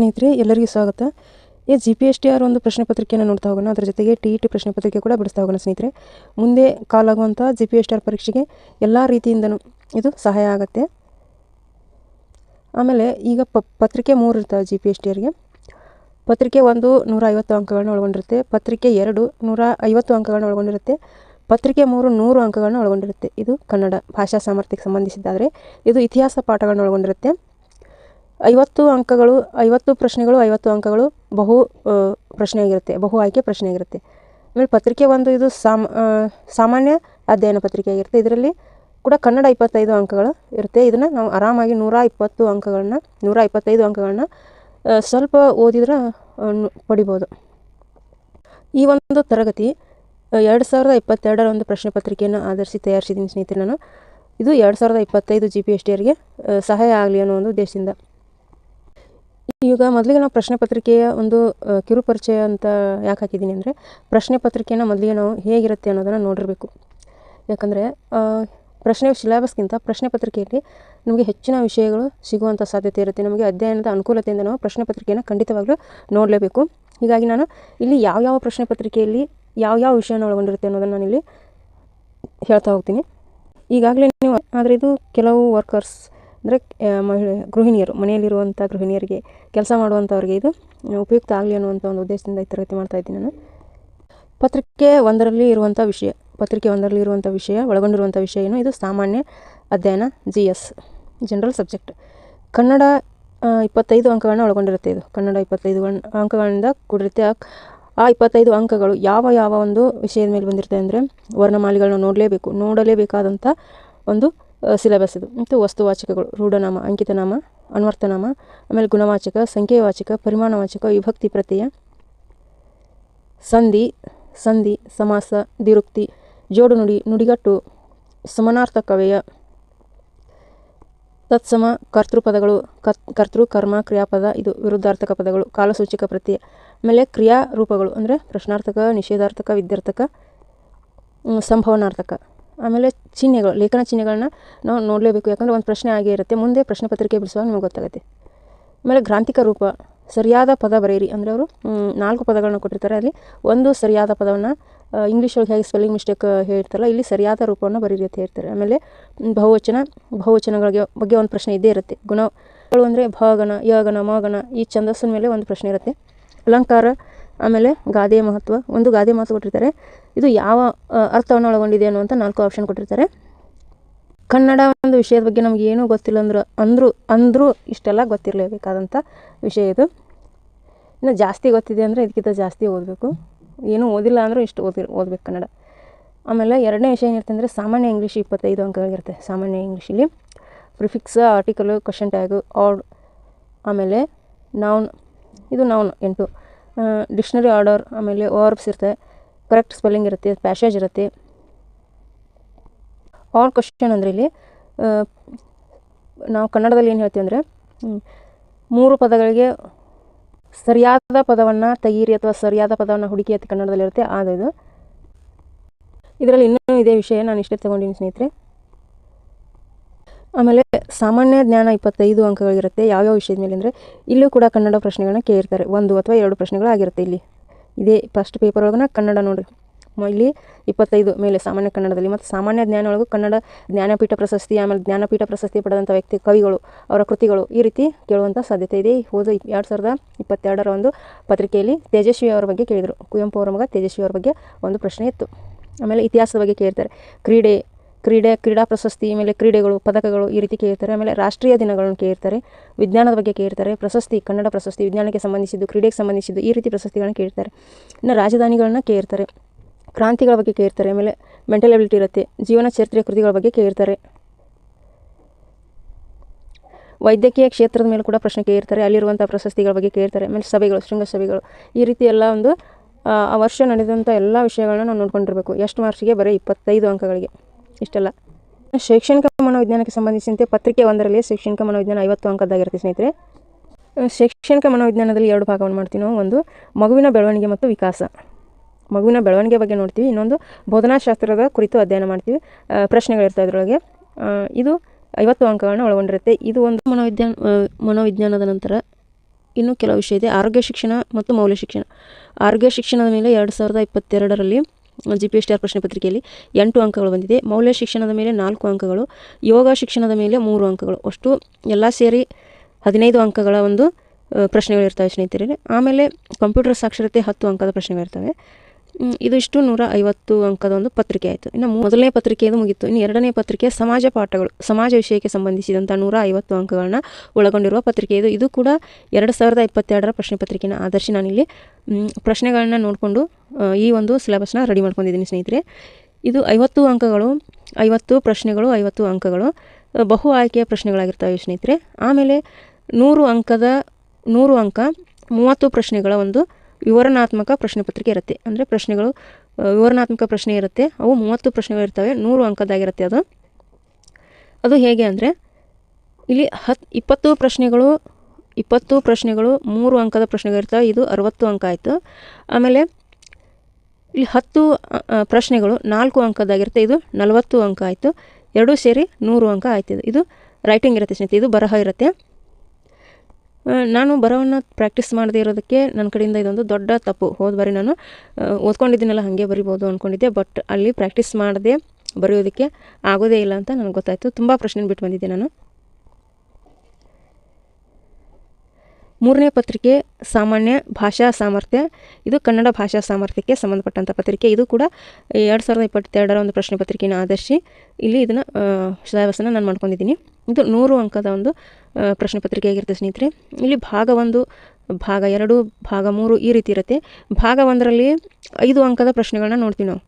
ಸ್ನೇಹಿತರೆ, ಎಲ್ಲರಿಗೂ ಸ್ವಾಗತ. ಈ G P S T R ಒಂದು ಪ್ರಶ್ನೆ ಪತ್ರಿಕೆಯನ್ನು ನೋಡ್ತಾ ಹೋಗೋಣ. ಅದರ ಜೊತೆಗೆ ಟಿ ಇ ಟಿ ಪ್ರಶ್ನೆ ಪತ್ರಿಕೆ ಕೂಡ ಬಿಡಿಸ್ತಾ ಹೋಗೋಣ ಸ್ನೇಹಿತರೆ. ಮುಂದೆ ಕಾಲಾಗುವಂಥ G P S T R ಪರೀಕ್ಷೆಗೆ ಎಲ್ಲ ರೀತಿಯಿಂದನೂ ಇದು ಸಹಾಯ ಆಗುತ್ತೆ. ಆಮೇಲೆ ಈಗ ಪ, ಪತ್ರಿಕೆ ಮೂರು ಇರ್ತವೆ ಜಿ ಪಿ ಎಸ್ ಟಿ ಆರ್ಗೆ ಪತ್ರಿಕೆ ಒಂದು ನೂರ ಐವತ್ತು ಅಂಕಗಳನ್ನ ಒಳಗೊಂಡಿರುತ್ತೆ. ಪತ್ರಿಕೆ ಎರಡು ನೂರ ಐವತ್ತು ಅಂಕಗಳನ್ನ ಒಳಗೊಂಡಿರುತ್ತೆ. ಪತ್ರಿಕೆ ಮೂರು ನೂರು ಅಂಕಗಳನ್ನ ಒಳಗೊಂಡಿರುತ್ತೆ. ಇದು ಕನ್ನಡ ಭಾಷಾ ಸಾಮರ್ಥ್ಯಕ್ಕೆ ಸಂಬಂಧಿಸಿದ್ದಾದರೆ ಇದು ಇತಿಹಾಸ ಪಾಠಗಳನ್ನ ಒಳಗೊಂಡಿರುತ್ತೆ. ಐವತ್ತು ಅಂಕಗಳು, ಐವತ್ತು ಪ್ರಶ್ನೆಗಳು, ಐವತ್ತು ಅಂಕಗಳು ಬಹು ಪ್ರಶ್ನೆಯಾಗಿರುತ್ತೆ, ಬಹು ಆಯ್ಕೆ ಪ್ರಶ್ನೆಯಾಗಿರುತ್ತೆ. ಆಮೇಲೆ ಪತ್ರಿಕೆ ಒಂದು ಇದು ಸಾಮ ಸಾಮಾನ್ಯ ಅಧ್ಯಯನ ಪತ್ರಿಕೆ ಆಗಿರುತ್ತೆ. ಇದರಲ್ಲಿ ಕೂಡ ಕನ್ನಡ ಇಪ್ಪತ್ತೈದು ಅಂಕಗಳು ಇರುತ್ತೆ. ಇದನ್ನು ನಾವು ಆರಾಮಾಗಿ ನೂರ ಇಪ್ಪತ್ತು ಅಂಕಗಳನ್ನ, ನೂರ ಇಪ್ಪತ್ತೈದು ಅಂಕಗಳನ್ನ ಸ್ವಲ್ಪ ಓದಿದ್ರೆ ಪಡಿಬೋದು. ಈ ಒಂದು ತರಗತಿ ಎರಡು ಸಾವಿರದ ಇಪ್ಪತ್ತೆರಡರ ಒಂದು ಪ್ರಶ್ನೆ ಪತ್ರಿಕೆಯನ್ನು ಆಧರಿಸಿ ತಯಾರಿಸಿದ್ದೀನಿ ಸ್ನೇಹಿತರೆ ನಾನು. ಇದು ಎರಡು ಸಾವಿರದ ಇಪ್ಪತ್ತೈದು ಜಿ ಪಿ ಎಸ್ ಟಿ ಅವರಿಗೆ ಸಹಾಯ ಆಗಲಿ ಅನ್ನೋ ಒಂದು ಉದ್ದೇಶದಿಂದ. ಈಗ ಮೊದಲಿಗೆ ನಾವು ಪ್ರಶ್ನೆ ಪತ್ರಿಕೆಯ ಒಂದು ಕಿರುಪರಿಚಯ ಕಿರು ಪರಿಚಯ ಅಂತ ಯಾಕೆ ಹಾಕಿದ್ದೀನಿ ಅಂದರೆ, ಪ್ರಶ್ನೆ ಪತ್ರಿಕೆಯನ್ನು ಮೊದಲಿಗೆ ನಾವು ಹೇಗಿರುತ್ತೆ ಅನ್ನೋದನ್ನು ನೋಡಿರಬೇಕು. ಯಾಕಂದರೆ ಪ್ರಶ್ನೆ ಸಿಲೆಬಸ್ಗಿಂತ ಪ್ರಶ್ನೆ ಪತ್ರಿಕೆಯಲ್ಲಿ ನಮಗೆ ಹೆಚ್ಚಿನ ವಿಷಯಗಳು ಸಿಗುವಂಥ ಸಾಧ್ಯತೆ ಇರುತ್ತೆ. ನಮಗೆ ಅಧ್ಯಯನದ ಅನುಕೂಲತೆಯಿಂದ ನಾವು ಪ್ರಶ್ನೆ ಪತ್ರಿಕೆಯನ್ನು ಖಂಡಿತವಾಗಲೂ ನೋಡಲೇಬೇಕು. ಹೀಗಾಗಿ ನಾನು ಇಲ್ಲಿ ಯಾವ್ಯಾವ ಪ್ರಶ್ನೆ ಪತ್ರಿಕೆಯಲ್ಲಿ ಯಾವ್ಯಾವ ವಿಷಯನ ಒಳಗೊಂಡಿರುತ್ತೆ ಅನ್ನೋದನ್ನು ನಾನಿಲ್ಲಿ ಹೇಳ್ತಾ ಹೋಗ್ತೀನಿ. ಈಗಾಗಲೇ ನೀವು, ಆದರೆ ಇದು ಕೆಲವು ವರ್ಕರ್ಸ್ ಅಂದರೆ ಮಹಿಳೆ, ಗೃಹಿಣಿಯರು ಮನೆಯಲ್ಲಿರುವಂಥ ಗೃಹಿಣಿಯರಿಗೆ ಕೆಲಸ ಮಾಡುವಂಥವ್ರಿಗೆ ಇದು ಉಪಯುಕ್ತ ಆಗಲಿ ಅನ್ನುವಂಥ ಒಂದು ಉದ್ದೇಶದಿಂದ ಈ ತರಗತಿ ಮಾಡ್ತಾ ಇದ್ದೀನಿ ನಾನು. ಪತ್ರಿಕೆ ಒಂದರಲ್ಲಿ ಇರುವಂಥ ವಿಷಯ, ಪತ್ರಿಕೆ ಒಂದರಲ್ಲಿ ಇರುವಂಥ ವಿಷಯ ಒಳಗೊಂಡಿರುವಂಥ ವಿಷಯ ಏನು? ಇದು ಸಾಮಾನ್ಯ ಅಧ್ಯಯನ, G S general subject Kannada ಇಪ್ಪತ್ತೈದು ಅಂಕಗಳನ್ನ ಒಳಗೊಂಡಿರುತ್ತೆ ಇದು. ಕನ್ನಡ ಇಪ್ಪತ್ತೈದು ಅಂಕಗಳಿಂದ ಕೂಡಿರುತ್ತೆ. ಆ ಇಪ್ಪತ್ತೈದು ಅಂಕಗಳು ಯಾವ ಯಾವ ಒಂದು ವಿಷಯದ ಮೇಲೆ ಬಂದಿರುತ್ತೆ ಅಂದರೆ, ವರ್ಣಮಾಲೆಗಳನ್ನ ನೋಡಲೇಬೇಕು. ನೋಡಲೇಬೇಕಾದಂಥ ಒಂದು ಸಿಲೆಬಸ್ ಇದು. ಮತ್ತು ವಸ್ತುವಾಚಕಗಳು, ರೂಢನಾಮ, ಅಂಕಿತನಾಮ ಅನ್ವರ್ಥನಾಮ ಆಮೇಲೆ ಗುಣವಾಚಕ, ಸಂಖ್ಯೆವಾಚಕ, ಪರಿಮಾಣವಾಚಕ, ವಿಭಕ್ತಿ ಪ್ರತ್ಯಯ, ಸಂಧಿ ಸಂಧಿ, ಸಮಾಸ, ದಿರುಕ್ತಿ, ಜೋಡು ನುಡಿ, ನುಡಿಗಟ್ಟು ಕವಯ ತತ್ಸಮ, ಕರ್ತೃಪದಗಳು, ಕತ್, ಕರ್ತೃ, ಕರ್ಮ, ಕ್ರಿಯಾಪದ, ಇದು ವಿರುದ್ಧಾರ್ಥಕ ಪದಗಳು, ಕಾಲಸೂಚಕ ಪ್ರತ್ಯಯ, ಆಮೇಲೆ ಕ್ರಿಯಾ ರೂಪಗಳು ಅಂದರೆ ಪ್ರಶ್ನಾರ್ಥಕ, ನಿಷೇಧಾರ್ಥಕ, ವಿದ್ಯಾರ್ಥಕ ಸಂಭವನಾರ್ಥಕ. ಆಮೇಲೆ ಚಿಹ್ನೆಗಳು, ಲೇಖನ ಚಿಹ್ನೆಗಳನ್ನ ನಾವು ನೋಡಲೇಬೇಕು. ಯಾಕಂದರೆ ಒಂದು ಪ್ರಶ್ನೆ ಆಗೇ ಇರುತ್ತೆ. ಮುಂದೆ ಪ್ರಶ್ನೆ ಪತ್ರಿಕೆ ಬಿಡಿಸುವಾಗ ನಿಮಗೆ ಗೊತ್ತಾಗುತ್ತೆ. ಆಮೇಲೆ ಗ್ರಾಂಥಿಕ ರೂಪ, ಸರಿಯಾದ ಪದ ಬರೆಯಿರಿ. ಅಂದರೆ ಅವರು ನಾಲ್ಕು ಪದಗಳನ್ನ ಕೊಟ್ಟಿರ್ತಾರೆ. ಅಲ್ಲಿ ಒಂದು ಸರಿಯಾದ ಪದವನ್ನು ಇಂಗ್ಲೀಷ್ ಒಳಗೆ ಹೇಗೆ ಸ್ಪೆಲ್ಲಿಂಗ್ ಮಿಸ್ಟೇಕ್ ಹೇಳ್ತಾರಲ್ಲ, ಇಲ್ಲಿ ಸರಿಯಾದ ರೂಪವನ್ನು ಬರೀರಿ ಅಂತ ಹೇಳ್ತಾರೆ. ಆಮೇಲೆ ಬಹುವಚನ, ಬಹುವಚನಗಳಿಗೆ ಬಗ್ಗೆ ಒಂದು ಪ್ರಶ್ನೆ ಇದ್ದೇ ಇರುತ್ತೆ. ಗುಣಗಳು ಅಂದರೆ ಭಗಣ ಯಗಣ ಮಗಣ ಈ ಛಂದಸ್ಸಿನ ಮೇಲೆ ಒಂದು ಪ್ರಶ್ನೆ ಇರುತ್ತೆ. ಅಲಂಕಾರ, ಆಮೇಲೆ ಗಾದೆಯ ಮಹತ್ವ, ಒಂದು ಗಾದೆ ಮಹತ್ವ ಕೊಟ್ಟಿರ್ತಾರೆ. ಇದು ಯಾವ ಅರ್ಥವನ್ನು ಒಳಗೊಂಡಿದೆ ಅನ್ನುವಂಥ ನಾಲ್ಕು ಆಪ್ಷನ್ ಕೊಟ್ಟಿರ್ತಾರೆ. ಕನ್ನಡ ಒಂದು ವಿಷಯದ ಬಗ್ಗೆ ನಮಗೆ ಏನೂ ಗೊತ್ತಿಲ್ಲ ಅಂದ್ರೆ, ಅಂದರೂ ಅಂದರೂ ಇಷ್ಟೆಲ್ಲ ಗೊತ್ತಿರಲೇಬೇಕಾದಂಥ ವಿಷಯ ಇದು. ಇನ್ನು ಜಾಸ್ತಿ ಗೊತ್ತಿದೆ ಅಂದರೆ ಇದಕ್ಕಿಂತ ಜಾಸ್ತಿ ಓದಬೇಕು. ಏನೂ ಓದಿಲ್ಲ ಅಂದರೂ ಇಷ್ಟು ಓದಿ, ಓದಬೇಕು ಕನ್ನಡ. ಆಮೇಲೆ ಎರಡನೇ ವಿಷಯ ಏನಿರುತ್ತೆ ಅಂದರೆ ಸಾಮಾನ್ಯ ಇಂಗ್ಲೀಷ್ ಇಪ್ಪತ್ತೈದು ಅಂಕಗಳಿರುತ್ತೆ ಸಾಮಾನ್ಯ ಇಂಗ್ಲೀಷಲ್ಲಿ ಪ್ರಿಫಿಕ್ಸ್ ಆರ್ಟಿಕಲು ಕ್ವಶನ್ ಟ್ಯಾಗು ಆರ್ಡ್ ಆಮೇಲೆ ನೌನ್ ಇದು ನೌನ್ ಎಂಟು. ಡಿಕ್ಷ್ನರಿ ಆರ್ಡರ್ ಆಮೇಲೆ ವರ್ಬ್ಸ್ ಇರುತ್ತೆ. ಕರೆಕ್ಟ್ ಸ್ಪೆಲ್ಲಿಂಗ್ ಇರುತ್ತೆ ಪ್ಯಾಸೇಜ್ ಇರುತ್ತೆ. ಆಲ್ ಕ್ವಶನ್ ಅಂದರೆ ಇಲ್ಲಿ ನಾವು ಕನ್ನಡದಲ್ಲಿ ಏನು ಹೇಳ್ತೀವಿ ಅಂದರೆ ಮೂರು ಪದಗಳಿಗೆ ಸರಿಯಾದ ಪದವನ್ನು ತೆಗೀರಿ ಅಥವಾ ಸರಿಯಾದ ಪದವನ್ನು ಹುಡುಕಿ ಅಂತ ಕನ್ನಡದಲ್ಲಿರುತ್ತೆ ಆಗ ಇದು, ಇದರಲ್ಲಿ ಇನ್ನೂ ಇದೇ ವಿಷಯ ನಾನು ಇಷ್ಟೇ ತಗೊಂಡಿನಿ ಸ್ನೇಹಿತರೆ. ಆಮೇಲೆ ಸಾಮಾನ್ಯ ಜ್ಞಾನ ಇಪ್ಪತ್ತೈದು ಅಂಕಗಳಿರುತ್ತೆ. ಯಾವ್ಯಾವ ವಿಷಯದ ಮೇಲೆ ಅಂದರೆ ಇಲ್ಲೂ ಕೂಡ ಕನ್ನಡ ಪ್ರಶ್ನೆಗಳನ್ನ ಕೇಳಿರ್ತಾರೆ ಒಂದು ಅಥವಾ ಎರಡು ಪ್ರಶ್ನೆಗಳು ಆಗಿರುತ್ತೆ ಇಲ್ಲಿ. ಇದೇ ಫಸ್ಟ್ ಪೇಪರ್ ಒಳಗನ ಕನ್ನಡ ನೋಡಿರಿ. ಇಲ್ಲಿ ಇಪ್ಪತ್ತೈದು ಮೇಲೆ ಸಾಮಾನ್ಯ ಕನ್ನಡದಲ್ಲಿ ಮತ್ತು ಸಾಮಾನ್ಯ ಜ್ಞಾನ ಒಳಗೂ ಕನ್ನಡ ಜ್ಞಾನಪೀಠ ಪ್ರಶಸ್ತಿ, ಆಮೇಲೆ ಜ್ಞಾನಪೀಠ ಪ್ರಶಸ್ತಿ ಪಡೆದಂಥ ವ್ಯಕ್ತಿ, ಕವಿಗಳು, ಅವರ ಕೃತಿಗಳು ಈ ರೀತಿ ಕೇಳುವಂಥ ಸಾಧ್ಯತೆ ಇದೆ. ಹೋದ ಎರಡು ಸಾವಿರದ ಇಪ್ಪತ್ತೆರಡರ ಒಂದು ಪತ್ರಿಕೆಯಲ್ಲಿ ತೇಜಸ್ವಿ ಅವರ ಬಗ್ಗೆ ಕೇಳಿದರು. ಕುವೆಂಪು ಅವರ ಮಗ ತೇಜಸ್ವಿ ಅವರ ಬಗ್ಗೆ ಒಂದು ಪ್ರಶ್ನೆ ಇತ್ತು. ಆಮೇಲೆ ಇತಿಹಾಸದ ಬಗ್ಗೆ ಕೇಳ್ತಾರೆ. ಕ್ರೀಡೆ ಕ್ರೀಡೆ, ಕ್ರೀಡಾ ಪ್ರಶಸ್ತಿ, ಆಮೇಲೆ ಕ್ರೀಡೆಗಳು, ಪದಕಗಳು ಈ ರೀತಿ ಕೇಳ್ತಾರೆ. ಆಮೇಲೆ ರಾಷ್ಟ್ರೀಯ ದಿನಗಳನ್ನು ಕೇಳ್ತಾರೆ. ವಿಜ್ಞಾನದ ಬಗ್ಗೆ ಕೇಳ್ತಾರೆ. ಪ್ರಶಸ್ತಿ, ಕನ್ನಡ ಪ್ರಶಸ್ತಿ, ವಿಜ್ಞಾನಕ್ಕೆ ಸಂಬಂಧಿಸಿದ್ದು, ಕ್ರೀಡೆಗೆ ಸಂಬಂಧಿಸಿದ್ದು ಈ ರೀತಿ ಪ್ರಶಸ್ತಿಗಳನ್ನು ಕೇಳ್ತಾರೆ. ಇನ್ನು ರಾಜಧಾನಿಗಳನ್ನ ಕೇಳ್ತಾರೆ. ಕ್ರಾಂತಿಗಳ ಬಗ್ಗೆ ಕೇಳ್ತಾರೆ. ಆಮೇಲೆ ಮೆಂಟಲ್ ಎಬಿಲಿಟಿ ಇರುತ್ತೆ. ಜೀವನ ಚರಿತ್ರೆಯ ಕೃತಿಗಳ ಬಗ್ಗೆ ಕೇಳ್ತಾರೆ. ವೈದ್ಯಕೀಯ ಕ್ಷೇತ್ರದ ಮೇಲೆ ಕೂಡ ಪ್ರಶ್ನೆ ಕೇಳ್ತಾರೆ. ಅಲ್ಲಿರುವಂಥ ಪ್ರಶಸ್ತಿಗಳ ಬಗ್ಗೆ ಕೇಳ್ತಾರೆ. ಆಮೇಲೆ ಸಭೆಗಳು, ಶೃಂಗಸಭೆಗಳು ಈ ರೀತಿ ಎಲ್ಲ ಒಂದು, ಆ ವರ್ಷ ನಡೆದಂಥ ಎಲ್ಲ ವಿಷಯಗಳನ್ನ ನಾವು ನೋಡ್ಕೊಂಡಿರ್ಬೇಕು. ಎಷ್ಟು ಮಾರ್ಕ್ಸಿಗೆ ಬರೀ ಇಪ್ಪತ್ತೈದು ಅಂಕಗಳಿಗೆ. ಇಷ್ಟೆಲ್ಲ. ಶೈಕ್ಷಣಿಕ ಮನೋವಿಜ್ಞಾನಕ್ಕೆ ಸಂಬಂಧಿಸಿದಂತೆ ಪತ್ರಿಕೆ ಒಂದರಲ್ಲಿ ಶೈಕ್ಷಣಿಕ ಮನೋವಿಜ್ಞಾನ ಐವತ್ತು ಅಂಕದ್ದಾಗಿರುತ್ತೆ ಸ್ನೇಹಿತರೆ. ಶೈಕ್ಷಣಿಕ ಮನೋವಿಜ್ಞಾನದಲ್ಲಿ ಎರಡು ಭಾಗವನ್ನು ಮಾಡ್ತೀವಿ ನಾವು ಒಂದು ಮಗುವಿನ ಬೆಳವಣಿಗೆ ಮತ್ತು ವಿಕಾಸ. ಮಗುವಿನ ಬೆಳವಣಿಗೆ ಬಗ್ಗೆ ನೋಡ್ತೀವಿ, ಇನ್ನೊಂದು ಬೋಧನಾಶಾಸ್ತ್ರದ ಕುರಿತು ಅಧ್ಯಯನ ಮಾಡ್ತೀವಿ. ಪ್ರಶ್ನೆಗಳಿರ್ತವೆ ಇದರೊಳಗೆ ಇದು ಐವತ್ತು ಅಂಕಗಳನ್ನು ಒಳಗೊಂಡಿರುತ್ತೆ. ಇದು ಒಂದು ಮನೋವಿಜ್ಞಾನ ಮನೋವಿಜ್ಞಾನದ ನಂತರ ಇನ್ನೂ ಕೆಲವು ವಿಷಯ ಇದೆ. ಆರೋಗ್ಯ ಶಿಕ್ಷಣ ಮತ್ತು ಮೌಲ್ಯ ಶಿಕ್ಷಣ. ಆರೋಗ್ಯ ಶಿಕ್ಷಣದ ಮೇಲೆ ಎರಡು ಸಾವಿರದ ಇಪ್ಪತ್ತೆರಡರಲ್ಲಿ G P S T R ಪ್ರಶ್ನೆ ಪತ್ರಿಕೆಯಲ್ಲಿ ಎಂಟು ಅಂಕಗಳು ಬಂದಿದೆ. ಮೌಲ್ಯ ಶಿಕ್ಷಣದ ಮೇಲೆ ನಾಲ್ಕು ಅಂಕಗಳು, ಯೋಗ ಶಿಕ್ಷಣದ ಮೇಲೆ ಮೂರು ಅಂಕಗಳು. ಅಷ್ಟು ಎಲ್ಲ ಸೇರಿ ಹದಿನೈದು ಅಂಕಗಳ ಒಂದು ಪ್ರಶ್ನೆಗಳಿರ್ತವೆ ಸ್ನೇಹಿತರೆ. ಆಮೇಲೆ ಕಂಪ್ಯೂಟರ್ ಸಾಕ್ಷರತೆ ಹತ್ತು ಅಂಕದ ಪ್ರಶ್ನೆಗಳಿರ್ತವೆ. ಮ್, ಇದು ಇಷ್ಟು ನೂರ ಐವತ್ತು ಅಂಕದ ಒಂದು ಪತ್ರಿಕೆ ಆಯಿತು. ಇನ್ನು ಮೊದಲನೇ ಪತ್ರಿಕೆ ಮುಗಿತು. ಇನ್ನು ಎರಡನೇ ಪತ್ರಿಕೆ ಸಮಾಜ ಪಾಠಗಳು ಸಮಾಜ ವಿಷಯಕ್ಕೆ ಸಂಬಂಧಿಸಿದಂಥ ನೂರ ಐವತ್ತು ಅಂಕಗಳನ್ನ ಒಳಗೊಂಡಿರುವ ಪತ್ರಿಕೆ ಇದು. ಇದು ಕೂಡ ಎರಡು ಸಾವಿರದ ಇಪ್ಪತ್ತೆರಡರ ಪ್ರಶ್ನೆ ಪತ್ರಿಕೆನ ಆಧರಿಸಿ ನಾನಿಲ್ಲಿ ಪ್ರಶ್ನೆಗಳನ್ನ ನೋಡಿಕೊಂಡು ಈ ಒಂದು ಸಿಲೆಬಸ್ನ ರೆಡಿ ಮಾಡ್ಕೊಂಡಿದ್ದೀನಿ ಸ್ನೇಹಿತರೆ. ಇದು ಐವತ್ತು ಅಂಕಗಳು ಐವತ್ತು ಪ್ರಶ್ನೆಗಳು ಐವತ್ತು ಅಂಕಗಳು ಬಹು ಆಯ್ಕೆಯ ಪ್ರಶ್ನೆಗಳಾಗಿರ್ತವೆ ಸ್ನೇಹಿತರೆ. ಆಮೇಲೆ ನೂರು ಅಂಕದ ನೂರು ಅಂಕ ಮೂವತ್ತು ಪ್ರಶ್ನೆಗಳ ಒಂದು ವಿವರಣಾತ್ಮಕ ಪ್ರಶ್ನೆ ಪತ್ರಿಕೆ ಇರುತ್ತೆ. ಅಂದರೆ ಪ್ರಶ್ನೆಗಳು ವಿವರಣಾತ್ಮಕ ಪ್ರಶ್ನೆ ಇರುತ್ತೆ. ಅವು ಮೂವತ್ತು ಪ್ರಶ್ನೆಗಳಿರ್ತವೆ ನೂರು ಅಂಕದಾಗಿರುತ್ತೆ ಅದು. ಅದು ಹೇಗೆ ಅಂದರೆ, ಇಲ್ಲಿ ಹತ್ತು ಇಪ್ಪತ್ತು ಪ್ರಶ್ನೆಗಳು ಇಪ್ಪತ್ತು ಪ್ರಶ್ನೆಗಳು, ಮೂರು ಅಂಕದ ಪ್ರಶ್ನೆಗಳಿರ್ತವೆ ಇದು ಅರವತ್ತು ಅಂಕ ಆಯಿತು. ಆಮೇಲೆ ಇಲ್ಲಿ ಹತ್ತು ಪ್ರಶ್ನೆಗಳು ನಾಲ್ಕು ಅಂಕದಾಗಿರುತ್ತೆ, ಇದು ನಲವತ್ತು ಅಂಕ ಆಯಿತು. ಎರಡೂ ಸೇರಿ ನೂರು ಅಂಕ ಆಯ್ತಿದೆ ಇದು. ರೈಟಿಂಗ್ ಇರುತ್ತೆ ಸ್ನೇಹಿತ ಇದು ಬರಹ ಇರುತ್ತೆ. ನಾನು ಬರವನ್ನು ಪ್ರಾಕ್ಟೀಸ್ ಮಾಡದೇ ಇರೋದಕ್ಕೆ ನನ್ನ ಕಡೆಯಿಂದ ಇದೊಂದು ದೊಡ್ಡ ತಪ್ಪು. ಹೋದ ಬಾರಿ ನಾನು ಓದ್ಕೊಂಡಿದ್ದೀನಲ್ಲ, ಹಾಗೆ ಬರಿಬೋದು ಅಂದ್ಕೊಂಡಿದ್ದೆ ಬಟ್ ಅಲ್ಲಿ ಪ್ರಾಕ್ಟೀಸ್ ಮಾಡದೆ ಬರೆಯೋದಕ್ಕೆ ಆಗೋದೇ ಇಲ್ಲ ಅಂತ ನನಗೆ ಗೊತ್ತಾಯಿತು. ತುಂಬ ಪ್ರಶ್ನೆ ಬಿಟ್ಟು ಬಂದಿದ್ದೆ ನಾನು. ಮೂರನೇ ಪತ್ರಿಕೆ ಸಾಮಾನ್ಯ ಭಾಷಾ ಸಾಮರ್ಥ್ಯ. ಇದು ಕನ್ನಡ ಭಾಷಾ ಸಾಮರ್ಥ್ಯಕ್ಕೆ ಸಂಬಂಧಪಟ್ಟಂಥ ಪತ್ರಿಕೆ. ಇದು ಕೂಡ ಎರಡು ಸಾವಿರದ ಇಪ್ಪತ್ತೆರಡರ ಒಂದು ಪ್ರಶ್ನೆ ಪತ್ರಿಕೆಯನ್ನು ಆಧರಿಸಿ ಇಲ್ಲಿ ಇದನ್ನು ಶಿಲಾಭ್ಯಾಸನ ನಾನು ಮಾಡ್ಕೊಂಡಿದ್ದೀನಿ ಇದು ನೂರು ಅಂಕದ ಒಂದು ಪ್ರಶ್ನೆ ಪತ್ರಿಕೆ ಆಗಿರುತ್ತೆ ಸ್ನೇಹಿತರೆ. ಇಲ್ಲಿ ಭಾಗ ಒಂದು, ಭಾಗ ಎರಡು, ಭಾಗ ಮೂರು ಈ ರೀತಿ ಇರುತ್ತೆ. ಭಾಗ ಒಂದರಲ್ಲಿ ಐದು ಅಂಕದ ಪ್ರಶ್ನೆಗಳನ್ನ ನೋಡ್ತೀವಿ ನಾವು.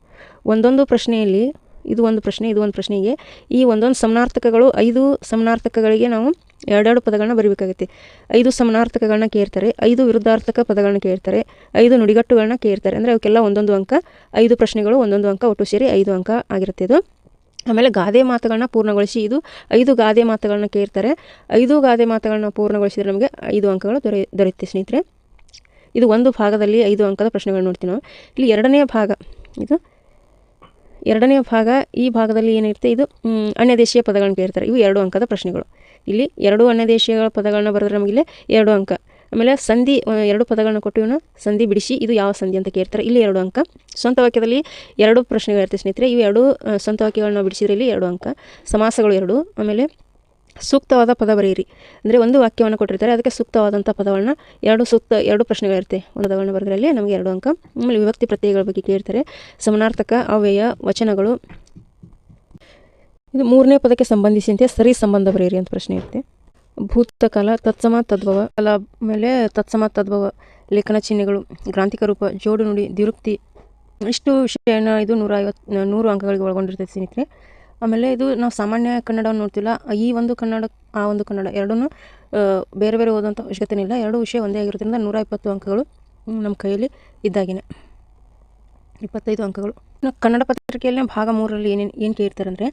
ಒಂದೊಂದು ಪ್ರಶ್ನೆಯಲ್ಲಿ ಇದು ಒಂದು ಪ್ರಶ್ನೆ, ಇದು ಒಂದು ಪ್ರಶ್ನೆಗೆ. ಈ ಒಂದೊಂದು ಸಮನಾರ್ಥಕಗಳು, ಐದು ಸಮನಾರ್ಥಕಗಳಿಗೆ ನಾವು ಎರಡೆರಡು ಪದಗಳನ್ನ ಬರೀಬೇಕಾಗುತ್ತೆ. ಐದು ಸಮನಾರ್ಥಕಗಳನ್ನ ಕೇಳ್ತಾರೆ, ಐದು ವಿರುದ್ಧಾರ್ಥಕ ಪದಗಳನ್ನ ಕೇಳ್ತಾರೆ, ಐದು ನುಡಿಗಟ್ಟುಗಳನ್ನ ಕೇಳ್ತಾರೆ. ಅಂದರೆ ಅವಕ್ಕೆಲ್ಲ ಒಂದೊಂದು ಅಂಕ, ಐದು ಪ್ರಶ್ನೆಗಳು ಒಂದೊಂದು ಅಂಕ ಒಟ್ಟು ಸೇರಿ ಐದು ಅಂಕ ಆಗಿರುತ್ತೆ ಇದು. ಆಮೇಲೆ ಗಾದೆ ಮಾತುಗಳನ್ನ ಪೂರ್ಣಗೊಳಿಸಿ ಇದು. ಐದು ಗಾದೆ ಮಾತುಗಳನ್ನ ಕೇಳ್ತಾರೆ. ಐದು ಗಾದೆ ಮಾತುಗಳನ್ನ ಪೂರ್ಣಗೊಳಿಸಿದರೆ ನಮಗೆ ಐದು ಅಂಕಗಳು ದೊರೆ, ದೊರೆಯುತ್ತೆ ಸ್ನೇಹಿತರೆ. ಇದು ಒಂದು ಭಾಗದಲ್ಲಿ ಐದು ಅಂಕದ ಪ್ರಶ್ನೆಗಳು ನೋಡ್ತೀವಿ ನಾವು. ಇಲ್ಲಿ ಎರಡನೇ ಭಾಗ, ಇದು ಎರಡನೇ ಭಾಗ ಈ ಭಾಗದಲ್ಲಿ ಏನಿರುತ್ತೆ, ಇದು ಅನ್ಯದೇಶೀಯ ಅನ್ಯ ದೇಶೀಯ ಪದಗಳನ್ನ ಕೇಳ್ತಾರೆ ಇವು ಎರಡು ಅಂಕದ ಪ್ರಶ್ನೆಗಳು. ಇಲ್ಲಿ ಎರಡು ಅನ್ಯ ದೇಶೀಯ ಪದಗಳನ್ನ ಬರೆದ್ರೆ ನಮಗಿಲ್ಲಿ ಎರಡು ಅಂಕ. ಆಮೇಲೆ ಸಂಧಿ ಎರಡು ಪದಗಳನ್ನ ಕೊಟ್ಟು ಇವನು ಸಂಧಿ ಬಿಡಿಸಿ, ಇದು ಯಾವ ಸಂಧಿ ಅಂತ ಕೇಳ್ತಾರೆ. ಇಲ್ಲಿ ಎರಡು ಅಂಕ. ಸ್ವಂತ ವಾಕ್ಯದಲ್ಲಿ ಎರಡು ಪ್ರಶ್ನೆಗಳಿರುತ್ತೆ ಸ್ನೇಹಿತರೆ. ಇವು ಎರಡು ಸ್ವಂತ ವಾಕ್ಯಗಳನ್ನ ಬಿಡಿಸಿದ್ರೆ ಇಲ್ಲಿ ಎರಡು ಅಂಕ. ಸಮಾಸಗಳು ಎರಡು. ಆಮೇಲೆ ಸೂಕ್ತವಾದ ಪದ ಬರೆಯಿರಿ. ಅಂದರೆ ಒಂದು ವಾಕ್ಯವನ್ನು ಕೊಟ್ಟಿರ್ತಾರೆ, ಅದಕ್ಕೆ ಸೂಕ್ತವಾದಂಥ ಪದಗಳನ್ನ ಎರಡು ಸೂಕ್ತ, ಎರಡು ಪ್ರಶ್ನೆಗಳಿರುತ್ತೆ. ಒಂದು ಪದಗಳನ್ನ ಬರೆದ್ರಲ್ಲಿ ನಮಗೆ ಎರಡು ಅಂಕ. ಆಮೇಲೆ ವಿಭಕ್ತಿ ಪ್ರತ್ಯಯಗಳ ಬಗ್ಗೆ ಕೇಳ್ತಾರೆ. ಸಮನಾರ್ಥಕ, ಅವ್ಯಯ, ವಚನಗಳು. ಇದು ಮೂರನೇ ಪದಕ್ಕೆ ಸಂಬಂಧಿಸಿದಂತೆ ಸರಿ ಸಂಬಂಧ ಬರೆಯಿರಿ ಅಂತ ಪ್ರಶ್ನೆ ಇರುತ್ತೆ. ಭೂತಕಾಲ, ತತ್ಸಮ, ತದ್ಭವ. ಕಲ ಮೇಲೆ ತತ್ಸಮ, ತದ್ಭವ, ಲೇಖನ ಚಿಹ್ನೆಗಳು, ಗ್ರಾಂಥಿಕ ರೂಪ, ಜೋಡು ನುಡಿ ದಿರುಕ್ತಿ ಇಷ್ಟು ವಿಷಯನ ಇದು ನೂರ ಐವತ್ತು ನೂರು ಅಂಕಗಳಿಗೆ ಒಳಗೊಂಡಿರ್ತೈತೆ ಸ್ನೇಹಿತರೆ. ಆಮೇಲೆ ಇದು ನಾವು ಸಾಮಾನ್ಯ ಕನ್ನಡವನ್ನು ನೋಡ್ತಿಲ್ಲ, ಈ ಒಂದು ಕನ್ನಡ, ಆ ಒಂದು ಕನ್ನಡ ಎರಡೂ ಬೇರೆ ಬೇರೆ ಓದುವಂಥ ಅವಶ್ಯಕತೆ ಇಲ್ಲ. ಎರಡು ವಿಷಯ ಒಂದೇ ಆಗಿರೋದ್ರಿಂದ ನೂರ ಇಪ್ಪತ್ತು ಅಂಕಗಳು ನಮ್ಮ ಕೈಯಲ್ಲಿ ಇದ್ದಾಗಿನೇ. ಇಪ್ಪತ್ತೈದು ಅಂಕಗಳು. ಕನ್ನಡ ಪತ್ರಿಕೆಯಲ್ಲಿ ಭಾಗ ಮೂರರಲ್ಲಿ ಏನೇನು, ಏನು ಕೇಳ್ತಾರೆ ಅಂದರೆ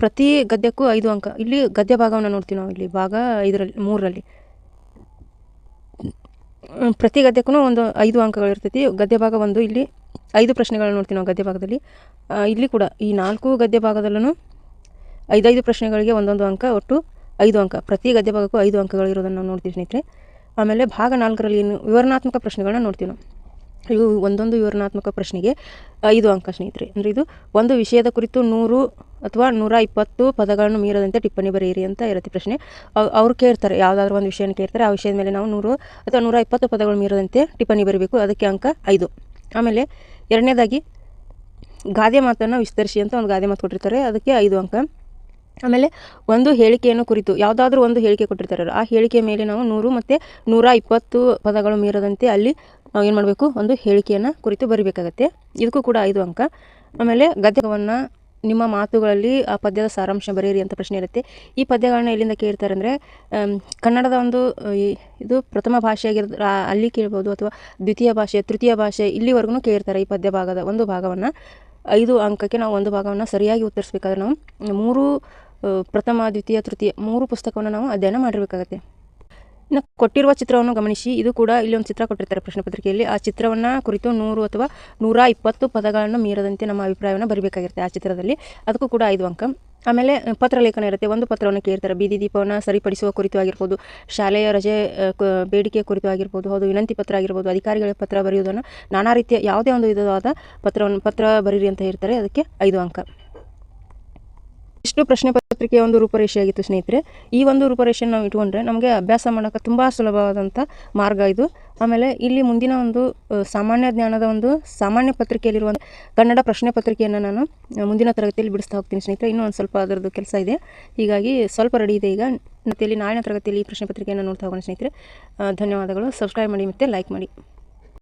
ಪ್ರತಿ ಗದ್ಯಕ್ಕೂ ಐದು ಅಂಕ. ಇಲ್ಲಿ ಗದ್ಯ ಭಾಗವನ್ನು ನೋಡ್ತೀವಿ ನಾವು ಇಲ್ಲಿ, ಭಾಗ ಐದರಲ್ಲಿ, ಮೂರರಲ್ಲಿ. ಪ್ರತಿ ಗದ್ಯಕ್ಕೂ ಒಂದು ಐದು ಅಂಕಗಳು ಇರ್ತೈತಿ ಗದ್ಯ ಭಾಗ ಒಂದು ಇಲ್ಲಿ ಐದು ಪ್ರಶ್ನೆಗಳನ್ನು ನೋಡ್ತೀವಿ ನಾವು ಗದ್ಯ ಭಾಗದಲ್ಲಿ. ಇಲ್ಲಿ ಕೂಡ ಈ ನಾಲ್ಕು ಗದ್ಯ ಭಾಗದಲ್ಲೂ ಐದೈದು ಪ್ರಶ್ನೆಗಳಿಗೆ ಒಂದೊಂದು ಅಂಕ, ಒಟ್ಟು ಐದು ಅಂಕ. ಪ್ರತಿ ಗದ್ಯ ಭಾಗಕ್ಕೂ ಐದು ಅಂಕಗಳು ಇರೋದನ್ನು ನಾವು ನೋಡ್ತೀವಿ ಸ್ನೇಹಿತರೆ. ಆಮೇಲೆ ಭಾಗ ನಾಲ್ಕರಲ್ಲಿ ಏನು ವಿವರಣಾತ್ಮಕ ಪ್ರಶ್ನೆಗಳನ್ನ ನೋಡ್ತೀವಿ ನಾವು. ಇವು ಒಂದೊಂದು ವಿವರಣಾತ್ಮಕ ಪ್ರಶ್ನೆಗೆ ಐದು ಅಂಕ ಸ್ನೇಹಿತರೆ. ಅಂದರೆ ಇದು ಒಂದು ವಿಷಯದ ಕುರಿತು ನೂರು ಅಥವಾ ನೂರ ಇಪ್ಪತ್ತು ಪದಗಳನ್ನು ಮೀರದಂತೆ ಟಿಪ್ಪಣಿ ಬರೆಯಿರಿ ಅಂತ ಇರುತ್ತೆ ಪ್ರಶ್ನೆ. ಅವ್- ಅವ್ರು ಕೇಳ್ತಾರೆ, ಯಾವುದಾದ್ರೂ ಒಂದು ವಿಷಯನ ಕೇಳ್ತಾರೆ, ಆ ವಿಷಯದ ಮೇಲೆ ನಾವು ನೂರು ಅಥವಾ ನೂರ ಇಪ್ಪತ್ತು ಪದಗಳು ಮೀರದಂತೆ ಟಿಪ್ಪಣಿ ಬರೀಬೇಕು. ಅದಕ್ಕೆ ಅಂಕ ಐದು. ಆಮೇಲೆ ಎರಡನೇದಾಗಿ ಗಾದೆ ಮಾತನ್ನು ವಿಸ್ತರಿಸಿ ಅಂತ ಒಂದು ಗಾದೆ ಮಾತು ಕೊಟ್ಟಿರ್ತಾರೆ. ಅದಕ್ಕೆ ಐದು ಅಂಕ. ಆಮೇಲೆ ಒಂದು ಹೇಳಿಕೆಯನ್ನು ಕುರಿತು, ಯಾವುದಾದ್ರೂ ಒಂದು ಹೇಳಿಕೆ ಕೊಟ್ಟಿರ್ತಾರೆ ಆ ಹೇಳಿಕೆ ಮೇಲೆ ನಾವು ನೂರು ಮತ್ತು ನೂರ ಇಪ್ಪತ್ತು ಪದಗಳು ಮೀರದಂತೆ ಅಲ್ಲಿ ನಾವು ಏನು ಮಾಡಬೇಕು? ಒಂದು ಹೇಳಿಕೆಯನ್ನು ಕುರಿತು ಬರಿಬೇಕಾಗತ್ತೆ. ಇದಕ್ಕೂ ಕೂಡ ಐದು ಅಂಕ. ಆಮೇಲೆ ಗದ್ಯವನ್ನು ನಿಮ್ಮ ಮಾತುಗಳಲ್ಲಿ ಆ ಪದ್ಯದ ಸಾರಾಂಶ ಬರೆಯಿರಿ ಅಂತ ಪ್ರಶ್ನೆ ಇರುತ್ತೆ. ಈ ಪದ್ಯಗಳನ್ನ ಎಲ್ಲಿಂದ ಕೇಳ್ತಾರೆ ಅಂದರೆ ಕನ್ನಡದ ಒಂದು ಇದು ಪ್ರಥಮ ಭಾಷೆಯಾಗಿರೋ ಅಲ್ಲಿ ಕೇಳ್ಬೋದು ಅಥವಾ ದ್ವಿತೀಯ ಭಾಷೆ, ತೃತೀಯ ಭಾಷೆ ಇಲ್ಲಿವರೆಗೂ ಕೇಳ್ತಾರೆ ಈ ಪದ್ಯ ಭಾಗದ ಒಂದು ಭಾಗವನ್ನು. ಐದು ಅಂಕಕ್ಕೆ ನಾವು ಒಂದು ಭಾಗವನ್ನು ಸರಿಯಾಗಿ ಉತ್ತರಿಸ್ಬೇಕಾದ್ರೆ ನಾವು ಮೂರು ಪ್ರಥಮ, ದ್ವಿತೀಯ, ತೃತೀಯ ಮೂರು ಪುಸ್ತಕವನ್ನು ನಾವು ಅಧ್ಯಯನ ಮಾಡಿರಬೇಕಾಗತ್ತೆ. ಇನ್ನು ಕೊಟ್ಟಿರುವ ಚಿತ್ರವನ್ನು ಗಮನಿಸಿ. ಇದು ಕೂಡ ಇಲ್ಲಿ ಒಂದು ಚಿತ್ರ ಕೊಟ್ಟಿರ್ತಾರೆ ಪ್ರಶ್ನೆ ಪತ್ರಿಕೆಯಲ್ಲಿ. ಆ ಚಿತ್ರವನ್ನು ಕುರಿತು ನೂರು ಅಥವಾ ನೂರ ಇಪ್ಪತ್ತು ಪದಗಳನ್ನು ಮೀರದಂತೆ ನಮ್ಮ ಅಭಿಪ್ರಾಯವನ್ನು ಬರೀಬೇಕಾಗಿರುತ್ತೆ ಆ ಚಿತ್ರದಲ್ಲಿ. ಅದಕ್ಕೂ ಕೂಡ ಐದು ಅಂಕ. ಆಮೇಲೆ ಪತ್ರ ಪತ್ರಲೇಖನ ಇರುತ್ತೆ. ಒಂದು ಪತ್ರವನ್ನು ಕೇಳ್ತಾರೆ. ಬೀದಿ ದೀಪವನ್ನು ಸರಿಪಡಿಸುವ ಕುರಿತು ಆಗಿರ್ಬೋದು ಶಾಲೆಯ ರಜೆ ಅ, ಕ- ಬೇಡಿಕೆ ಕುರಿತು ಆಗಿರ್ಬೋದು ಹೌದು ವಿನಂತಿ ಪತ್ರ ಆಗಿರ್ಬೋದು ಅಧಿಕಾರಿಗಳ ಪತ್ರ ಬರೆಯುವುದನ್ನು ನಾನಾ ರೀತಿಯ ಯಾವುದೇ ಒಂದು ವಿಧವಾದ ಪತ್ರವನ್ನು ಪತ್ರ ಬರೀರಿ ಅಂತ ಹೇಳ್ತಾರೆ. ಅದಕ್ಕೆ ಐದು ಅಂಕ. ಇಷ್ಟು ಪ್ರಶ್ನೆ ಪತ್ರಿಕೆಯ ಒಂದು ರೂಪರೇಷೆ ಆಗಿತ್ತು ಸ್ನೇಹಿತರೆ. ಈ ಒಂದು ರೂಪರೇಷೆ ನಾವು ಇಟ್ಕೊಂಡ್ರೆ ನಮಗೆ ಅಭ್ಯಾಸ ಮಾಡೋಕೆ ತುಂಬ ಸುಲಭವಾದಂಥ ಮಾರ್ಗ ಇದು. ಆಮೇಲೆ ಇಲ್ಲಿ ಮುಂದಿನ ಒಂದು ಸಾಮಾನ್ಯ ಜ್ಞಾನದ ಒಂದು ಸಾಮಾನ್ಯ ಪತ್ರಿಕೆಯಲ್ಲಿರುವ ಕನ್ನಡ ಪ್ರಶ್ನೆ ಪತ್ರಿಕೆಯನ್ನು ನಾನು ಮುಂದಿನ ತರಗತಿಯಲ್ಲಿ ಬಿಡಿಸ್ತಾ ಹೋಗ್ತೀನಿ ಸ್ನೇಹಿತರೆ. ಇನ್ನೂ ಒಂದು ಸ್ವಲ್ಪ ಅದರದ್ದು ಕೆಲಸ ಇದೆ. ಹೀಗಾಗಿ ಸ್ವಲ್ಪ ರೆಡಿ ಇದೆ ಈಗ. ಮತ್ತೆ ಇಲ್ಲಿ ನಾಳಿನ ತರಗತಿಯಲ್ಲಿ ಈ ಪ್ರಶ್ನೆ ಪತ್ರಿಕೆಯನ್ನು ನೋಡ್ತಾ ಹೋಗೋಣ ಸ್ನೇಹಿತರೆ. ಧನ್ಯವಾದಗಳು. ಸಬ್ಸ್ಕ್ರೈಬ್ ಮಾಡಿ ಮತ್ತು ಲೈಕ್ ಮಾಡಿ.